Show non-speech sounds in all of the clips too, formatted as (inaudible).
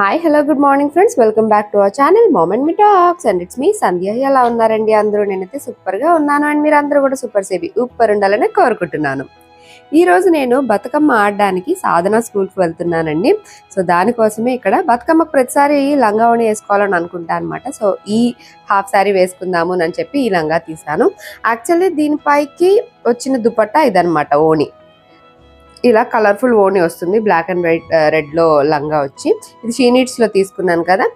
Hi hello good morning friends welcome back to our channel moment me talks and it's me Sandhya ఎలా ఉన్నారండి అందరూ? నేనైతే సూపర్గా ఉన్నాను. అండ్ మీరు అందరూ కూడా సూపర్ సేవి ఉప్పర్ ఉండాలని కోరుకుంటున్నాను. ఈ రోజు నేను బతుకమ్మ ఆడడానికి సాధన స్కూల్కి వెళ్తున్నానండి. సో దానికోసమే ఇక్కడ బతుకమ్మకు ప్రతిసారి లంగావణి వేసుకోవాలని అనుకుంటా అనమాట సో ఈ హాఫ్ శారీ వేసుకుందాము అని చెప్పి ఈ లంగా తీసాను యాక్చువల్లీ దీనిపైకి వచ్చిన దుపట్టా ఇదనమాట ఓణి. ఇలా కలర్ఫుల్ ఓణి వస్తుంది. బ్లాక్ అండ్ వైట్ రెడ్లో లంగా వచ్చి. ఇది షీనీట్స్లో తీసుకున్నాను కదా.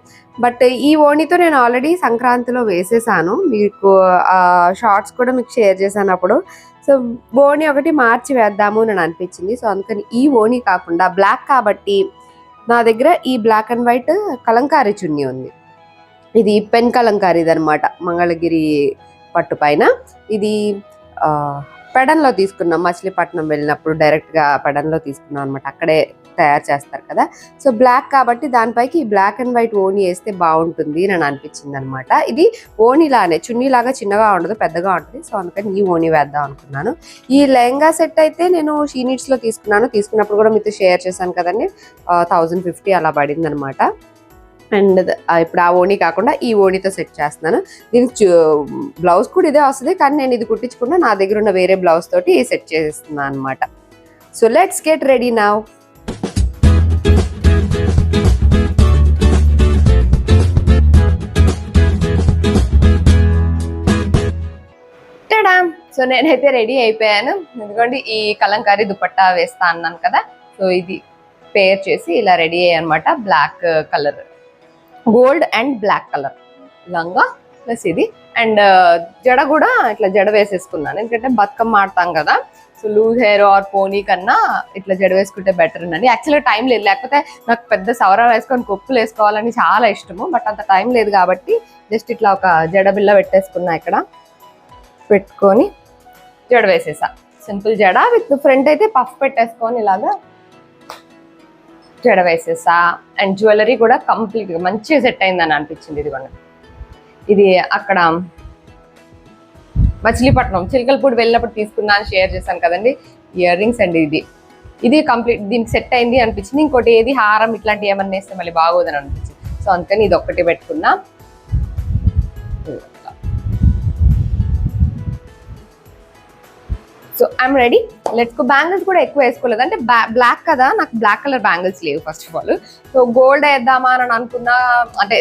బట్ ఈ ఓణితో నేను ఆల్రెడీ సంక్రాంతిలో వేసేసాను. మీకు షార్ట్స్ కూడా మీకు షేర్ చేశాను అప్పుడు సో ఓణి ఒకటి మార్చి వేద్దాము అని అనిపించింది. సో అందుకని ఈ ఓణి కాకుండా బ్లాక్ కాబట్టి నా దగ్గర ఈ బ్లాక్ అండ్ వైట్ కలంకారీ చున్నీ ఉంది. ఇది పెన్ కలంకారీది అనమాట మంగళగిరి పట్టు పైన. ఇది పెడన్లో తీసుకున్నాం. మచిలీపట్నం వెళ్ళినప్పుడు డైరెక్ట్గా పెడన్లో తీసుకున్నాం అనమాట అక్కడే తయారు చేస్తారు కదా. సో బ్లాక్ కాబట్టి దానిపైకి ఈ బ్లాక్ అండ్ వైట్ ఓణి వేస్తే బాగుంటుంది అని అనిపించింది అనమాట ఇది ఓణిలానే చున్నీలాగా చిన్నగా ఉండదు పెద్దగా ఉంటుంది. సో అందుకని ఈ ఓణి వేద్దాం అనుకున్నాను. ఈ లెహంగా సెట్ అయితే నేను షీనిట్స్లో తీసుకున్నాను. తీసుకున్నప్పుడు కూడా మీతో షేర్ చేశాను కదండి. థౌజండ్ ఫిఫ్టీ అలా పడింది అనమాట అండ్ ఇప్పుడు ఆ ఓణి కాకుండా ఈ ఓణితో సెట్ చేస్తున్నాను. దీనికి బ్లౌజ్ కూడా ఇదే వస్తుంది కానీ నేను ఇది కుట్టించకుండా నా దగ్గర ఉన్న వేరే బ్లౌజ్ తోటి సెట్ చేస్తున్నాను అనమాట so let's get ready now so నేనైతే రెడీ అయిపోయాను. ఎందుకంటే ఈ కలంకారీ దుపట్టా వేస్తా అన్నాను కదా. సో ఇది పేర్ చేసి ఇలా రెడీ అయ్యాయి అనమాట black colour gold and black colour. లంగా ప్లస్ ఇది. అండ్ జడ కూడా ఇట్లా జడ వేసేసుకున్నాను. ఎందుకంటే బతుకమ్మ ఆడతాం కదా. సో లూజ్ హెయిర్ ఆర్ పోనీ కన్నా ఇట్లా జడ వేసుకుంటే బెటర్ ఉందండి. యాక్చువల్గా టైం లేదు. లేకపోతే నాకు పెద్ద సవరం వేసుకొని కొప్పులు వేసుకోవాలని చాలా ఇష్టము. బట్ అంత టైం లేదు కాబట్టి జస్ట్ ఇట్లా ఒక జడ బిల్ల పెట్టేసుకున్నా ఇక్కడ. పెట్టుకొని జడ వేసేసా. సింపుల్ జడ విత్ ఫ్రంట్ అయితే పఫ్ పెట్టేసుకొని ఇలాగా జడ వేసేసా? అండ్ జ్యువెలరీ కూడా కంప్లీట్గా మంచిగా సెట్ అయిందని అనిపించింది ఇది కూడా. ఇది అక్కడ మచిలీపట్నం చిలకలపూడి వెళ్ళినప్పుడు తీసుకున్నా అని షేర్ చేశాను కదండి. ఇయర్ రింగ్స్ అండి ఇది. ఇది కంప్లీట్ దీనికి సెట్ అయింది అనిపించింది. ఇంకోటి ఏది హారం ఇట్లాంటి ఏమన్నా వేస్తే మళ్ళీ బాగోదని అనిపించింది. సో అందుకని ఇది ఒక్కటి పెట్టుకున్నా. So I'm ready let's go bangles కూడా ఎక్కువ వేసుకోలేదు. అంటే బ్లాక్ కదా. నాకు బ్లాక్ కలర్ బ్యాంగిల్స్ లేవు first of all so gold వేద్దామా అని అనుకున్నా అంటే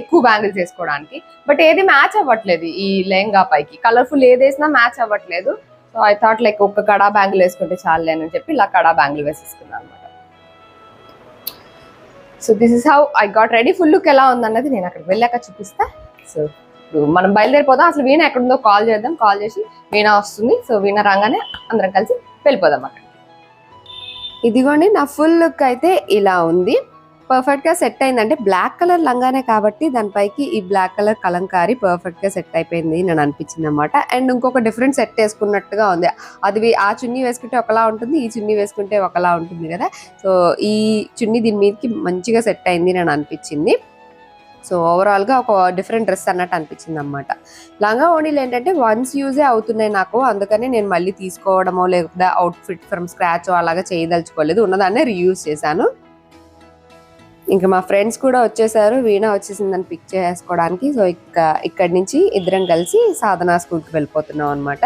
ఎక్కువ బ్యాంగిల్స్ వేసుకోవడానికి. బట్ ఏది మ్యాచ్ అవ్వట్లేదు ఈ లెహంగా పైకి. కలర్ఫుల్ ఏది వేసినా మ్యాచ్ అవ్వట్లేదు. సో ఐ థాట్ లైక్ ఒక్క కడా బ్యాంగిల్ వేసుకుంటే చాలే అని చెప్పి ఇలా కడా బ్యాంగిల్ వేసేసుకున్నాను అనమాట so this is how I got ready full look ఎలా ఉందన్నది నేను అక్కడికి వెళ్ళాక చూపిస్తా. సో ఇప్పుడు మనం బయలుదేరిపోదాం. అసలు వీణ ఎక్కడుందో కాల్ చేద్దాం. కాల్ చేసి వీణ వస్తుంది. సో వీణ రాగానే అందరం కలిసి వెళ్ళిపోదాం అక్కడ. ఇదిగోండి నా ఫుల్ లుక్ అయితే ఇలా ఉంది. పర్ఫెక్ట్గా సెట్ అయిందంటే బ్లాక్ కలర్ లంగానే కాబట్టి దానిపైకి ఈ బ్లాక్ కలర్ కలంకారి పర్ఫెక్ట్గా సెట్ అయిపోయింది నేను అనిపించింది అనమాట అండ్ ఇంకొక డిఫరెంట్ సెట్ వేసుకున్నట్టుగా ఉంది. అది ఆ చున్నీ వేసుకుంటే ఒకలా ఉంటుంది ఈ చున్నీ వేసుకుంటే ఒకలా ఉంటుంది కదా. సో ఈ చున్నీ దీని మీదకి మంచిగా సెట్ అయింది నేను అనిపించింది. సో ఓవరాల్గా ఒక డిఫరెంట్ డ్రెస్ అన్నట్టు అనిపించింది అనమాట లంగా ఓణీలు ఏంటంటే వన్స్ యూజే అవుతున్నాయి నాకు అందుకని నేను మళ్ళీ తీసుకోవడమో లేకపోతే అవుట్ ఫిట్ ఫ్రమ్ స్క్రాచ్ అలాగా చేయదలుచుకోలేదు. ఉన్నదాన్నే రీయూజ్ చేశాను. ఇంకా మా ఫ్రెండ్స్ కూడా వచ్చేసారు. వీణ వచ్చేసిందని పిక్ చేసుకోవడానికి. సో ఇక ఇక్కడి నుంచి ఇద్దరం కలిసి సాధనా స్కూల్కి వెళ్ళిపోతున్నాం అనమాట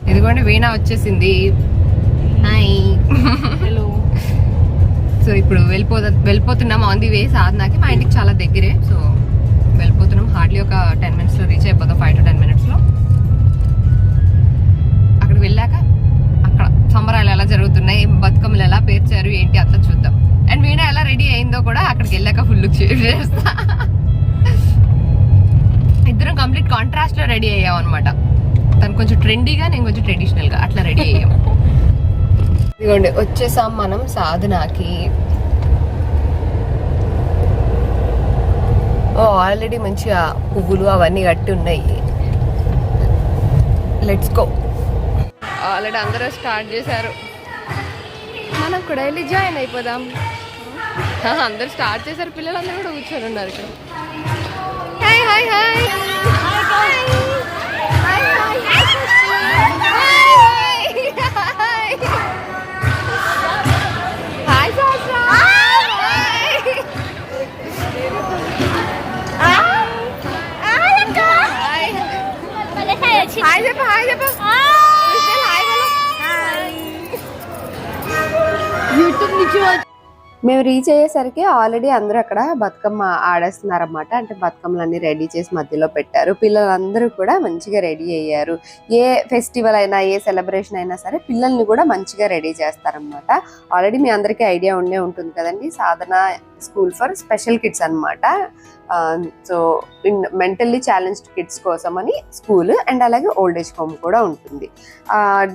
ఇదిగోండి వీణ వచ్చేసింది. హాయ్ (laughs) సో ఇప్పుడు వెళ్ళిపో వెళ్ళిపోతున్నాం ఆన్ ది వే సాధనాకి. మా ఇంటికి చాలా దగ్గరే. సో వెళ్ళిపోతున్నాం. హార్డ్లీ ఒక టెన్ మినిట్స్లో రీచ్ అయిపోతాం. ఫైవ్ టు టెన్ మినిట్స్లో అక్కడికి వెళ్ళాక అక్కడ సంబరాలు ఎలా జరుగుతున్నాయి బతుకమ్మలు ఎలా పేర్చారు ఏంటి అంతా చూద్దాం. అండ్ వీణ ఎలా రెడీ అయిందో కూడా అక్కడికి వెళ్ళాక ఫుల్ చేస్తా. ఇద్దరం కంప్లీట్ కాంట్రాస్ట్లో రెడీ అయ్యాం అనమాట తను కొంచెం ట్రెండీగా నేను కొంచెం ట్రెడిషనల్గా అట్లా రెడీ అయ్యాము (laughs) ఇదిగోండి వచ్చేసాం మనం సాధనాకి. ఓ ఆల్రెడీ మంచిగా పువ్వులు అవన్నీ కట్టి ఉన్నాయి. లెట్స్ గో ఆల్రెడీ అందరూ స్టార్ట్ చేశారు. మనం కూడా వెళ్ళి జాయిన్ అయిపోదాం. అందరూ స్టార్ట్ చేశారు పిల్లలందరూ కూడా కూర్చొని ఉన్నారు ఇక్కడ. హాయ్ హాయ్ హాయ్ హాయ్ చెప్పు హాయ్ చెప్పు యూట్యూబ్ నుంచి మేము రీచ్ అయ్యేసరికి ఆల్రెడీ అందరూ అక్కడ బతుకమ్మ ఆడేస్తున్నారన్నమాట. అంటే బతుకమ్మలన్నీ రెడీ చేసి మధ్యలో పెట్టారు. పిల్లలందరూ కూడా మంచిగా రెడీ అయ్యారు. ఏ ఫెస్టివల్ అయినా ఏ సెలబ్రేషన్ అయినా సరే పిల్లల్ని కూడా మంచిగా రెడీ చేస్తారనమాట ఆల్రెడీ మీ అందరికీ ఐడియా ఉండే ఉంటుంది కదండి. Sadhana school for special kids అనమాట so in mentally challenged kids కోసం అని స్కూల్ అండ్ అలాగే ఓల్డ్ ఏజ్ హోమ్ కూడా ఉంటుంది.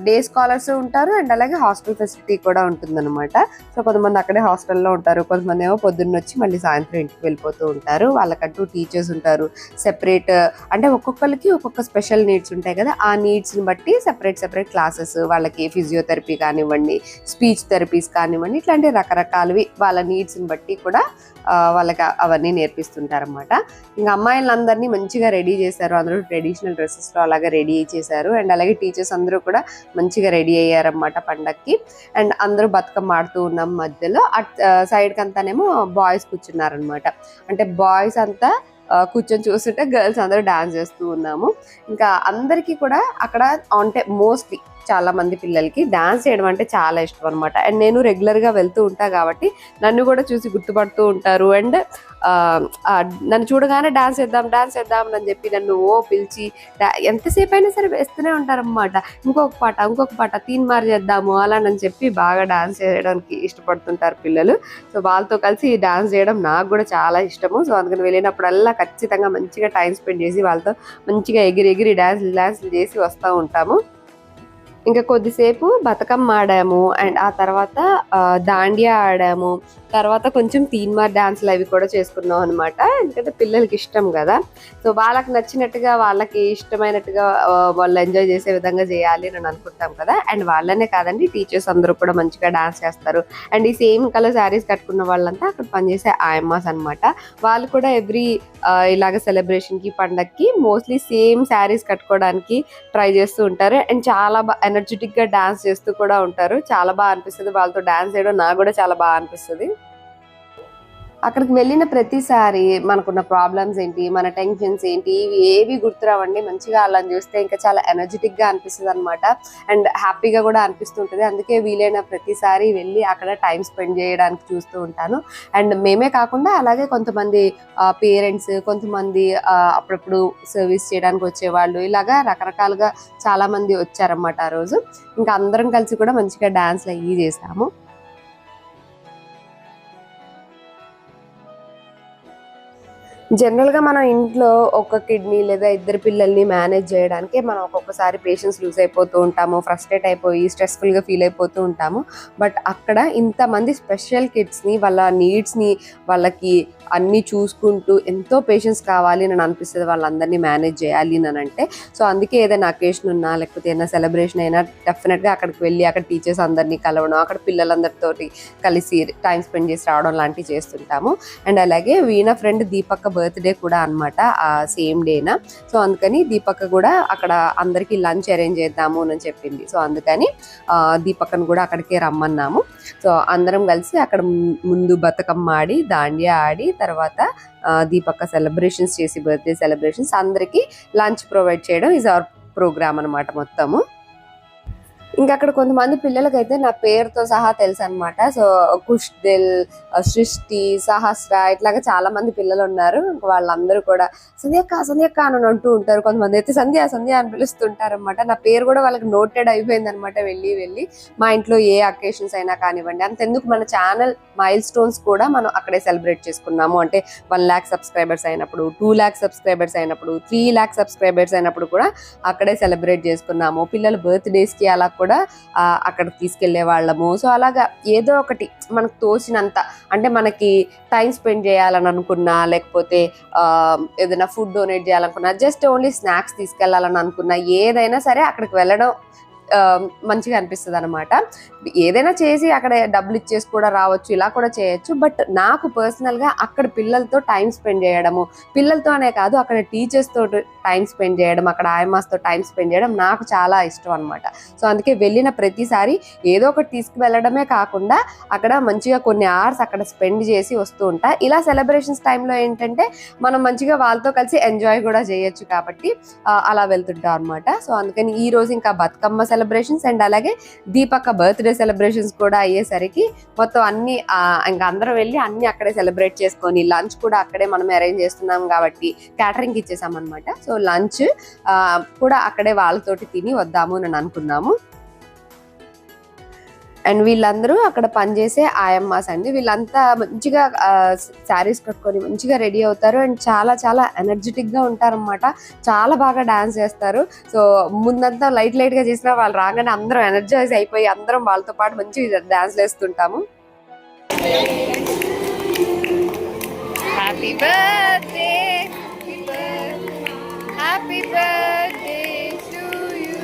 డే స్కాలర్స్ ఉంటారు అండ్ అలాగే హాస్టల్ ఫెసిలిటీ కూడా ఉంటుంది అనమాట సో కొంతమంది అక్కడే హాస్టల్లో ఉంటారు కొంతమంది ఏమో పొద్దున్న వచ్చి మళ్ళీ సాయంత్రం ఇంటికి వెళ్ళిపోతూ ఉంటారు. వాళ్ళకంటూ టీచర్స్ ఉంటారు. సెపరేట్ అంటే ఒక్కొక్కరికి ఒక్కొక్క స్పెషల్ నీడ్స్ ఉంటాయి కదా. ఆ నీడ్స్ని బట్టి సెపరేట్ సెపరేట్ క్లాసెస్ వాళ్ళకి ఫిజియోథెరపీ కానివ్వండి స్పీచ్ థెరపీస్ కానివ్వండి ఇట్లాంటి రకరకాలవి వాళ్ళ నీడ్స్ని బట్టి కూడా వాళ్ళకి అవన్నీ నేర్పిస్తుంటారన్నమాట. ఇంకా అమ్మాయిలందరినీ మంచిగా రెడీ చేశారు. అందరూ ట్రెడిషనల్ డ్రెస్సెస్లో అలాగే రెడీ చేశారు. అండ్ అలాగే టీచర్స్ అందరూ కూడా మంచిగా రెడీ అయ్యారన్నమాట పండక్కి. అండ్ అందరూ బతుకమ్మ ఆడుతూ ఉన్నాం మధ్యలో. అట్ సైడ్కి అంతానేమో బాయ్స్ కూర్చున్నారనమాట అంటే బాయ్స్ అంతా కూర్చొని చూస్తుంటే గర్ల్స్ అందరూ డాన్స్ చేస్తూ ఉన్నాము. ఇంకా అందరికీ కూడా అక్కడ అంటే మోస్ట్లీ చాలా మంది పిల్లలకి డాన్స్ చేయడం అంటే చాలా ఇష్టం అనమాట అండ్ నేను రెగ్యులర్గా వెళ్తూ ఉంటా కాబట్టి నన్ను కూడా చూసి గుర్తుపడుతూ ఉంటారు. అండ్ నన్ను చూడగానే డాన్స్ చేద్దాం డాన్స్ చేద్దాం అని చెప్పి నన్ను ఓ పిలిచి ఎంతసేపు అయినా సరే వేస్తూనే ఉంటారనమాట ఇంకొక పాట ఇంకొక పాట తీన్ మార్ చేద్దాము అలా అని చెప్పి బాగా డాన్స్ చేయడానికి ఇష్టపడుతుంటారు పిల్లలు. సో వాళ్ళతో కలిసి డాన్స్ చేయడం నాకు కూడా చాలా ఇష్టము. సో అందుకని వెళ్ళినప్పుడల్లా ఖచ్చితంగా మంచిగా టైం స్పెండ్ చేసి వాళ్ళతో మంచిగా ఎగిరి ఎగిరి డాన్స్ డాన్స్లు చేసి వస్తూ ఉంటాము. ఇంకా కొద్దిసేపు బతుకమ్మ ఆడాము అండ్ ఆ తర్వాత దాండియా ఆడాము. తర్వాత కొంచెం తీన్మార్ డాన్స్లు అవి కూడా చేసుకున్నాం అనమాట ఎందుకంటే పిల్లలకి ఇష్టం కదా. సో వాళ్ళకి నచ్చినట్టుగా వాళ్ళకి ఇష్టమైనట్టుగా వాళ్ళు ఎంజాయ్ చేసే విధంగా చేయాలి అని అనుకుంటాం కదా. అండ్ వాళ్ళనే కాదండి టీచర్స్ అందరూ కూడా మంచిగా డాన్స్ చేస్తారు. అండ్ ఈ సేమ్ కలర్ శారీస్ కట్టుకున్న వాళ్ళంతా అక్కడ పనిచేసే ఆయమ్మాస్ అన్నమాట. వాళ్ళు కూడా ఎవ్రీ ఇలాగ సెలబ్రేషన్కి పండక్కి మోస్ట్లీ సేమ్ శారీస్ కట్టుకోవడానికి ట్రై చేస్తూ ఉంటారు. అండ్ చాలా బాగా ఎనర్జెటిక్గా గా డాన్స్ చేస్తూ కూడా ఉంటారు. చాలా బాగా అనిపిస్తుంది. వాళ్ళతో డాన్స్ చేయడం నాకు కూడా చాలా బాగా అనిపిస్తుంది. అక్కడికి వెళ్ళిన ప్రతిసారి మనకున్న ప్రాబ్లమ్స్ ఏంటి మన టెన్షన్స్ ఏంటి ఇవి ఏవి గుర్తురావండి. మంచిగా వాళ్ళని చూస్తే ఇంకా చాలా ఎనర్జెటిక్గా అనిపిస్తుంది అనమాట అండ్ హ్యాపీగా కూడా అనిపిస్తుంటుంది. అందుకే వీలైన ప్రతిసారి వెళ్ళి అక్కడ టైం స్పెండ్ చేయడానికి చూస్తూ ఉంటాను. అండ్ మేమే కాకుండా అలాగే కొంతమంది పేరెంట్స్ కొంతమంది అప్పుడప్పుడు సర్వీస్ చేయడానికి వచ్చేవాళ్ళు ఇలాగా రకరకాలుగా చాలామంది వచ్చారన్నమాట ఆ రోజు. ఇంకా అందరం కలిసి కూడా మంచిగా డ్యాన్స్లు అయ్యి చేసాము. జనరల్గా మనం ఇంట్లో ఒక కిడ్నీ లేదా ఇద్దరు పిల్లల్ని మేనేజ్ చేయడానికి మనం ఒక్కొక్కసారి పేషెన్స్ లూజ్ అయిపోతూ ఉంటాము ఫ్రస్ట్రేట్ అయిపోయి స్ట్రెస్ఫుల్గా ఫీల్ అయిపోతూ ఉంటాము. బట్ అక్కడ ఇంతమంది స్పెషల్ కిడ్స్ని వాళ్ళ నీడ్స్ని వాళ్ళకి అన్ని చూసుకుంటూ ఎంతో పేషెన్స్ కావాలి అని అనిపిస్తుంది వాళ్ళందరినీ మేనేజ్ చేయాలి అని అంటే. సో అందుకే ఏదైనా అకేషన్ ఉన్నా లేకపోతే ఏదైనా సెలబ్రేషన్ అయినా డెఫినెట్గా అక్కడికి వెళ్ళి అక్కడ టీచర్స్ అందరినీ కలవడం అక్కడ పిల్లలందరితోటి కలిసి టైం స్పెండ్ చేసి రావడం లాంటివి చేస్తుంటాము. అండ్ అలాగే వీణ ఫ్రెండ్ దీపక్క బర్త్డే కూడా అన్నమాట ఆ సేమ్ డేనా. సో అందుకని దీపక్క కూడా అక్కడ అందరికీ లంచ్ అరేంజ్ చేద్దాము అని చెప్పింది. సో అందుకని ఆ, దీపక్కను కూడా అక్కడికే రమ్మన్నాము. సో అందరం కలిసి అక్కడ ముందు బతుకమ్మ ఆడి దాండియా ఆడి తర్వాత దీపక్క సెలబ్రేషన్స్ చేసి బర్త్డే సెలబ్రేషన్స్ అందరికీ లంచ్ ప్రొవైడ్ చేయడం ఇస్ అవర్ ప్రోగ్రామ్ అనమాట మొత్తము. ఇంకా అక్కడ కొంతమంది పిల్లలకైతే నా పేరుతో సహా తెలుసు అనమాట సో కుష్దిల్ సృష్టి సహస్ర ఇట్లాగా చాలా మంది పిల్లలు ఉన్నారు ఇంకా వాళ్ళందరూ కూడా సంధ్యక్క సంధ్యక్క అని అంటూ ఉంటారు. కొంతమంది అయితే సంధ్య సంధ్య అని పిలుస్తుంటారు అనమాట నా పేరు కూడా వాళ్ళకి నోటెడ్ అయిపోయింది అనమాట వెళ్ళి వెళ్ళి. మా ఇంట్లో ఏ అకేషన్స్ అయినా కానివ్వండి అంతెందుకు మన ఛానల్ మైల్ స్టోన్స్ కూడా మనం అక్కడే సెలబ్రేట్ చేసుకున్నాము. అంటే వన్ ల్యాక్ సబ్స్క్రైబర్స్ అయినప్పుడు టూ ల్యాక్ సబ్స్క్రైబర్స్ అయినప్పుడు త్రీ ల్యాక్ సబ్స్క్రైబర్స్ అయినప్పుడు కూడా అక్కడే సెలబ్రేట్ చేసుకున్నాము. పిల్లల బర్త్డేస్కి అలా కూడా అక్కడ తీసుకెళ్ళే వాళ్ళము. సో అలాగా ఏదో ఒకటి మనకు తోచినంత అంటే మనకి టైం స్పెండ్ చేయాలని అనుకున్నా లేకపోతే ఏదైనా ఫుడ్ డొనేట్ చేయాలనుకున్నా జస్ట్ ఓన్లీ స్నాక్స్ తీసుకెళ్ళాలని అనుకున్నా ఏదైనా సరే అక్కడికి వెళ్ళడం మంచిగా అనిపిస్తుంది అనమాట ఏదైనా చేసి అక్కడ డబ్బులు ఇచ్చేసి కూడా రావచ్చు ఇలా కూడా చేయొచ్చు. బట్ నాకు పర్సనల్గా గా అక్కడ పిల్లలతో టైం స్పెండ్ చేయడము పిల్లలతోనే కాదు అక్కడ టీచర్స్ టైం స్పెండ్ చేయడం అక్కడ ఆయమాస్తో టైం స్పెండ్ చేయడం నాకు చాలా ఇష్టం అనమాట సో అందుకే వెళ్ళిన ప్రతిసారి ఏదో ఒకటి తీసుకువెళ్ళడమే కాకుండా అక్కడ మంచిగా కొన్ని అవర్స్ అక్కడ స్పెండ్ చేసి వస్తూ ఉంటా. ఇలా సెలబ్రేషన్స్ టైంలో ఏంటంటే మనం మంచిగా వాళ్ళతో కలిసి ఎంజాయ్ కూడా చేయొచ్చు కాబట్టి అలా వెళ్తుంటాం అనమాట సో అందుకని ఈ రోజు ఇంకా బతుకమ్మ సెలబ్రేషన్స్ అండ్ అలాగే దీపక్క బర్త్డే సెలబ్రేషన్స్ కూడా అయ్యేసరికి మొత్తం అన్ని ఆ, ఇంకా అందరూ వెళ్ళి అన్ని అక్కడే సెలబ్రేట్ చేసుకొని లంచ్ కూడా అక్కడే మనం అరేంజ్ చేస్తున్నాం కాబట్టి క్యాటరింగ్ ఇచ్చేసాం అనమాట సో లంచ్ కూడా అక్కడే వాళ్ళతోటి తిని వద్దాము అని అనుకున్నాము. అండ్ వీళ్ళందరూ అక్కడ పనిచేసే ఆయమ్మాస్ అండి. వీళ్ళంతా మంచిగా శారీస్ కట్టుకొని మంచిగా రెడీ అవుతారు. అండ్ చాలా చాలా ఎనర్జెటిక్గా ఉంటారన్నమాట. చాలా బాగా డాన్స్ చేస్తారు. సో ముందంతా లైట్ లైట్గా చేసినా వాళ్ళు రాగానే అందరం ఎనర్జైజ్ అయిపోయి అందరం వాళ్ళతో పాటు మంచిగా dance వేస్తుంటాము happy birthday happy birthday to you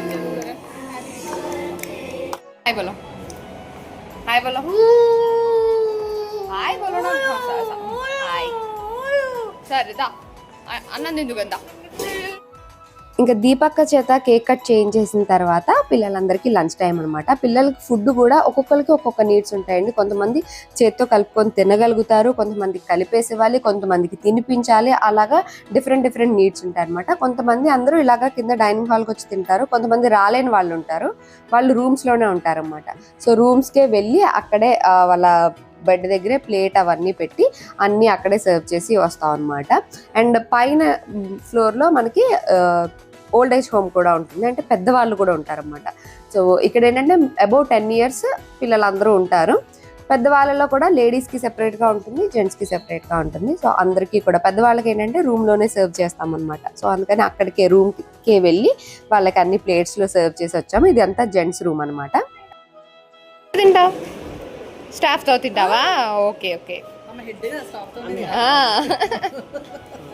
hi hi బోలో హాయ్ బోలో సరే దా అన్నం తిందుకు దా ఇంకా దీపక్క చేత కేక్ కట్ చేయించేసిన తర్వాత పిల్లలందరికీ లంచ్ టైం అనమాట పిల్లలకి ఫుడ్ కూడా ఒక్కొక్కరికి ఒక్కొక్క నీడ్స్ ఉంటాయండి. కొంతమంది చేత్తో కలుపుకొని తినగలుగుతారు కొంతమందికి కలిపేసేవాలి కొంతమందికి తినిపించాలి. అలాగా డిఫరెంట్ డిఫరెంట్ నీడ్స్ ఉంటాయి అనమాట కొంతమంది అందరూ ఇలాగా కింద డైనింగ్ హాల్కి వచ్చి తింటారు. కొంతమంది రాలేని వాళ్ళు ఉంటారు. వాళ్ళు రూమ్స్లోనే లోనే సో రూమ్స్కే వెళ్ళి అక్కడే వాళ్ళ బెడ్ దగ్గరే ప్లేట్ అవన్నీ పెట్టి అన్నీ అక్కడే సర్వ్ చేసి వస్తాం అనమాట అండ్ పైన ఫ్లోర్లో మనకి ఓల్డ్ ఏజ్ హోమ్ కూడా ఉంటుంది. అంటే పెద్దవాళ్ళు కూడా ఉంటారన్నమాట. సో ఇక్కడ ఏంటంటే అబౌట్ టెన్ ఇయర్స్ పిల్లలందరూ ఉంటారు. పెద్దవాళ్ళలో కూడా లేడీస్కి సెపరేట్గా ఉంటుంది జెంట్స్కి సెపరేట్గా ఉంటుంది. సో అందరికీ కూడా పెద్దవాళ్ళకి ఏంటంటే రూమ్లోనే సర్వ్ చేస్తామన్నమాట. సో అందుకని అక్కడికే రూమ్కి వెళ్ళి వాళ్ళకి అన్ని ప్లేట్స్లో సర్వ్ చేసి వచ్చాము. ఇది అంతా జెంట్స్ రూమ్ అనమాట తింటావు? స్టాఫ్తో తింటావా? Okay okay. (laughs)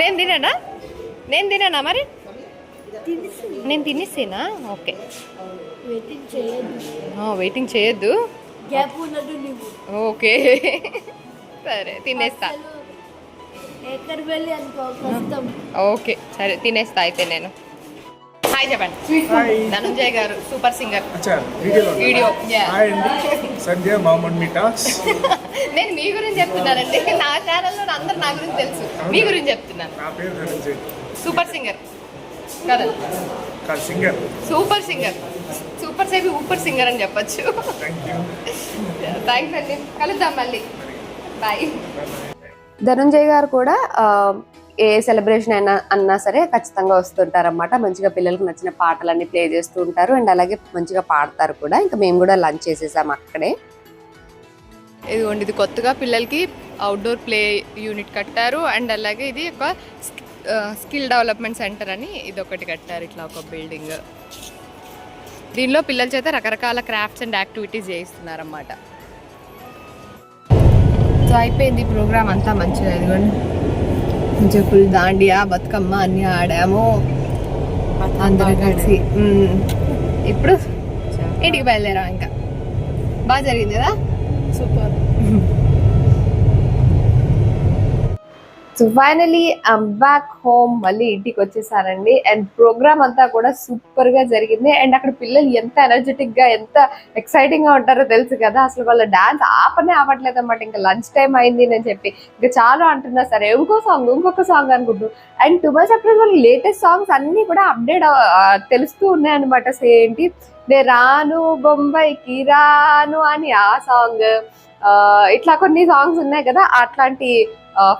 నేను తినానా? నేను తినానా మరి? నేను తినేసేనా? ఓకే. వెయిటింగ్ చేయదు వెయిటింగ్ చేయొద్దు. ఓకే. సరే తినేస్తా. ఓకే సరే తినేస్తా అయితే నేను. హాయ్ చెప్పండి ధనంజయ్ గారు సూపర్ సింగర్ వీడియో హాయ్ అండి. సంధ్య మామూన్ మీటాస్ (laughs) నేను మీ గురించి చెప్తున్నానండి. (laughs) నా ఛానల్లో అందరు నా గురించి తెలుసు. మీ గురించి చెప్తున్నాను. నా పేరు ధనంజయ్. సూపర్ సింగర్ కదా. సింగర్ సూపర్ సింగర్ సూపర్ సేవి ఊపర్ సింగర్ అని చెప్పొచ్చు. థ్యాంక్స్ అండి. కలుద్దాం మళ్ళీ. బాయ్ ధనుంజయ్ గారు కూడా ఆ, ఏ సెలబ్రేషన్ అయినా అన్నా సరే ఖచ్చితంగా వస్తుంటారనమాట మంచిగా పిల్లలకు నచ్చిన పాటలన్నీ ప్లే చేస్తూ ఉంటారు. అండ్ అలాగే మంచిగా పాడతారు కూడా. ఇంకా మేము కూడా లంచ్ చేసేసాం అక్కడే. ఇదిగోండి ఇది కొత్తగా పిల్లలకి అవుట్డోర్ ప్లే యూనిట్ కట్టారు. అండ్ అలాగే ఇది ఒక స్కిల్ డెవలప్మెంట్ సెంటర్ అని ఇది ఒకటి కట్టారు. ఇట్లా ఒక బిల్డింగ్ దీనిలో పిల్లల చేత రకరకాల క్రాఫ్ట్స్ అండ్ యాక్టివిటీస్ చేయిస్తున్నారన్నమాట. సో అయిపోయింది ప్రోగ్రామ్ అంతా మంచిగా. ఇదిగోండి. మంచిగా ఫుల్ దాండియా బతుకమ్మ అన్నీ ఆడాము. అందరం కలిసి. ఇప్పుడు ఇంటికి బయలుదేరాం ఇంకా. బాగా జరిగింది కదా? Super. So finally I'm back home మళ్ళీ ఇంటికి వచ్చేసానండి. అండ్ ప్రోగ్రామ్ అంతా కూడా సూపర్గా జరిగింది. అండ్ అక్కడ పిల్లలు ఎంత ఎనర్జెటిక్గా ఎంత ఎక్సైటింగ్గా ఉంటారో తెలుసు కదా. అసలు వాళ్ళ డాన్స్ ఆపనే ఆపట్లేదు అనమాట ఇంకా లంచ్ టైం అయింది అని చెప్పి. ఇంకా చాలా అంటున్నా సరే ఇంకో సాంగ్ ఇంకొక సాంగ్ అనుకుంటూ. అండ్ టు మై సర్ప్రైజ్ వాళ్ళ లేటెస్ట్ సాంగ్స్ అన్ని కూడా అప్డేట్ తెలుస్తూ ఉన్నాయి అనమాట ఏంటి? నే రాను బొంబాయికి రాను అని ఆ సాంగ్ ఇట్లా కొన్ని సాంగ్స్ ఉన్నాయి కదా అట్లాంటి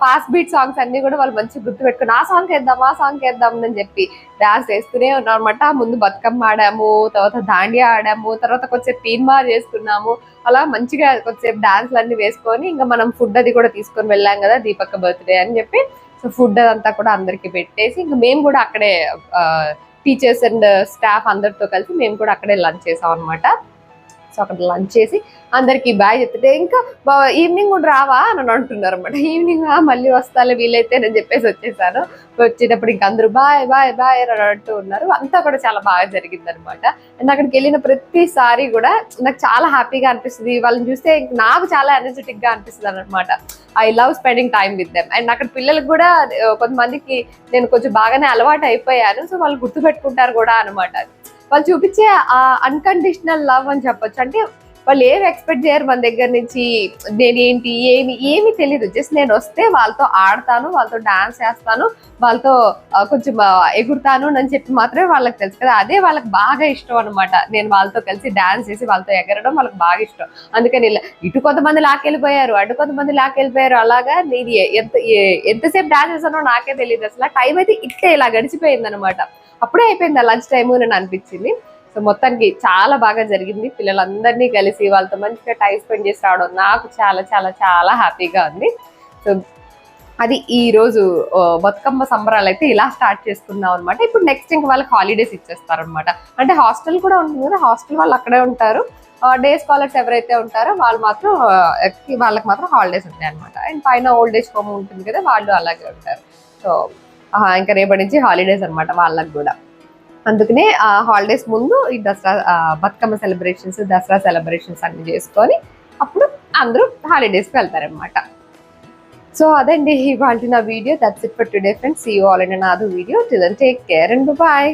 ఫాస్ట్ బీట్ సాంగ్స్ అన్ని కూడా వాళ్ళు మంచిగా గుర్తు పెట్టుకుని ఆ సాంగ్ వేద్దాం ఆ సాంగ్ వేద్దాం అని చెప్పి డాన్స్ వేస్తూనే ఉన్నాం అనమాట ముందు బతుకమ్మ ఆడాము తర్వాత దాండియా ఆడాము తర్వాత కొంచెం తీన్మార్ చేసుకున్నాము. అలా మంచిగా కొంచెంసేపు డాన్స్లు అన్ని వేసుకొని ఇంకా మనం ఫుడ్ అది కూడా తీసుకొని వెళ్ళాం కదా దీపక్క బర్త్డే అని చెప్పి. సో ఫుడ్ అదంతా కూడా అందరికి పెట్టేసి ఇంకా మేము కూడా అక్కడే టీచర్స్ అండ్ స్టాఫ్ అందరితో కలిసి మేము కూడా అక్కడే లంచ్ చేసాం అనమాట సో అక్కడ లంచ్ చేసి అందరికి బాయ్ చెప్తే ఇంకా ఈవినింగ్ కూడా రావా? అని అంటున్నారు అనమాట ఈవినింగ్ మళ్ళీ వస్తాలే వీలైతే అని చెప్పేసి వచ్చేసాను. వచ్చేటప్పుడు ఇంకా అందరూ బాయ్ బాయ్ బాయ్ అని అంటూ ఉన్నారు. అంతా కూడా చాలా బాగా జరిగింది అనమాట అండ్ అక్కడికి వెళ్ళిన ప్రతిసారి కూడా నాకు చాలా హ్యాపీగా అనిపిస్తుంది. వాళ్ళని చూస్తే నాకు చాలా ఎనర్జెటిక్గా అనిపిస్తుంది అనమాట I love spending time with them and అక్కడ పిల్లలకు కూడా కొంతమందికి నేను కొంచెం బాగానే అలవాటు అయిపోయాను. సో వాళ్ళు గుర్తుపెట్టుకుంటారు కూడా అనమాట వాళ్ళు చూపించే ఆ అన్కండిషనల్ లవ్ అని చెప్పొచ్చు. అంటే వాళ్ళు ఏమి ఎక్స్పెక్ట్ చేయరు మన దగ్గర నుంచి నేనేంటి ఏమి ఏమి తెలియదు జస్ట్ నేను వస్తే వాళ్ళతో ఆడతాను వాళ్ళతో డాన్స్ చేస్తాను వాళ్ళతో కొంచెం ఎగురుతాను అని చెప్పి మాత్రమే వాళ్ళకి తెలుసు కదా. అదే వాళ్ళకి బాగా ఇష్టం అనమాట నేను వాళ్ళతో కలిసి డాన్స్ చేసి వాళ్ళతో ఎగరడం వాళ్ళకి బాగా ఇష్టం. అందుకని ఇలా ఇటు కొంతమంది లాకెళ్ళిపోయారు అటు కొంతమంది లాకెళ్ళిపోయారు అలాగా నేను ఎంత ఎంతసేపు డాన్స్ చేశానో నాకే తెలియదు అసలు టైం అయితే ఇట్టే ఇలా గడిచిపోయింది అనమాట అప్పుడే అయిపోయింది లంచ్ టైం అని అనిపించింది. సో మొత్తానికి చాలా బాగా జరిగింది. పిల్లలందరినీ కలిసి వాళ్ళతో మంచిగా టైం స్పెండ్ చేసి రావడం నాకు చాలా చాలా చాలా హ్యాపీగా ఉంది. సో అది ఈ రోజు బతుకమ్మ సంబరాలు అయితే ఇలా స్టార్ట్ చేసుకున్నాం అనమాట ఇప్పుడు నెక్స్ట్ ఇంక వాళ్ళకి హాలిడేస్ ఇచ్చేస్తారనమాట అంటే హాస్టల్ కూడా ఉంటుంది కదా హాస్టల్ వాళ్ళు అక్కడే ఉంటారు. డే స్కాలర్స్ ఎవరైతే ఉంటారో వాళ్ళు మాత్రం వాళ్ళకి మాత్రం హాలిడేస్ ఉంటాయి అనమాట అండ్ పైన ఓల్డ్ ఏజ్ హోమ్ ఉంటుంది కదా వాళ్ళు అలాగే ఉంటారు. సో ఇంకా రేపటి నుంచి హాలిడేస్ అనమాట వాళ్ళకి కూడా. అందుకనే ఆ హాలిడేస్ ముందు ఈ దసరా బతుకమ్మ సెలబ్రేషన్స్ దసరా సెలబ్రేషన్స్ అన్ని చేసుకొని అప్పుడు అందరూ హాలిడేస్కి వెళ్తారనమాట సో అదండి ఇవాళ నా video. That's it for today friends see all and నాదు video till take care and bye